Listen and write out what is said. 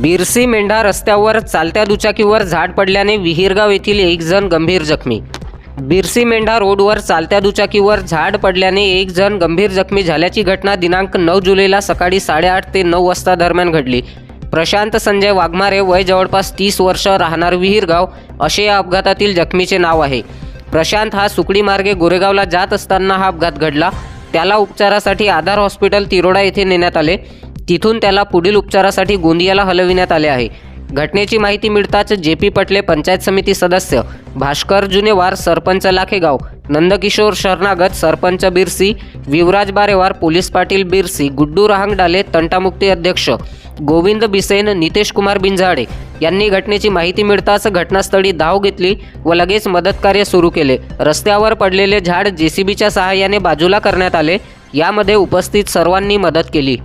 बिरसी मेंढा रस्त्यावर चालत्या दुचाकीवर झाड पडल्याने विहीरगाव येथील एक जण गंभीर जखमी. बिरसी मेंढा रोडवर चालत्या दुचाकीवर झाड पडल्याने एक जण गंभीर जखमी झाल्याची घटना दिनांक नऊ जुलैला सकाळी साडेआठ ते नऊ वाजता दरम्यान घडली. प्रशांत संजय वाघमारे वय जवळपास तीस वर्ष राहणार विहीरगाव असे या अपघातातील जखमीचे नाव आहे. प्रशांत हा सुकडी मार्गे गोरेगावला जात असताना हा अपघात घडला. त्याला उपचारासाठी आधार हॉस्पिटल तिरोडा येथे नेण्यात आले. तिथून त्याला पुढील उपचारासाठी गोंदियाला हलविण्यात आले आहे. घटनेची माहिती मिळताच जे पी पटले पंचायत समिती सदस्य भास्कर जुनेवार सरपंच लाखेगाव नंदकिशोर शरणागत सरपंच बिरसी विवराज बारेवार पोलीस पाटील बिरसी गुड्डू रहांगडाले तंटामुक्ती अध्यक्ष गोविंद बिसेन नितेश कुमार बिंझाडे यांनी घटनेची माहिती मिळताच घटनास्थळी धाव घेतली व लगेच मदतकार्य सुरू केले. रस्त्यावर पडलेले झाड जेसीबीच्या सहाय्याने बाजूला करण्यात आले. यामध्ये उपस्थित सर्वांनी मदत केली.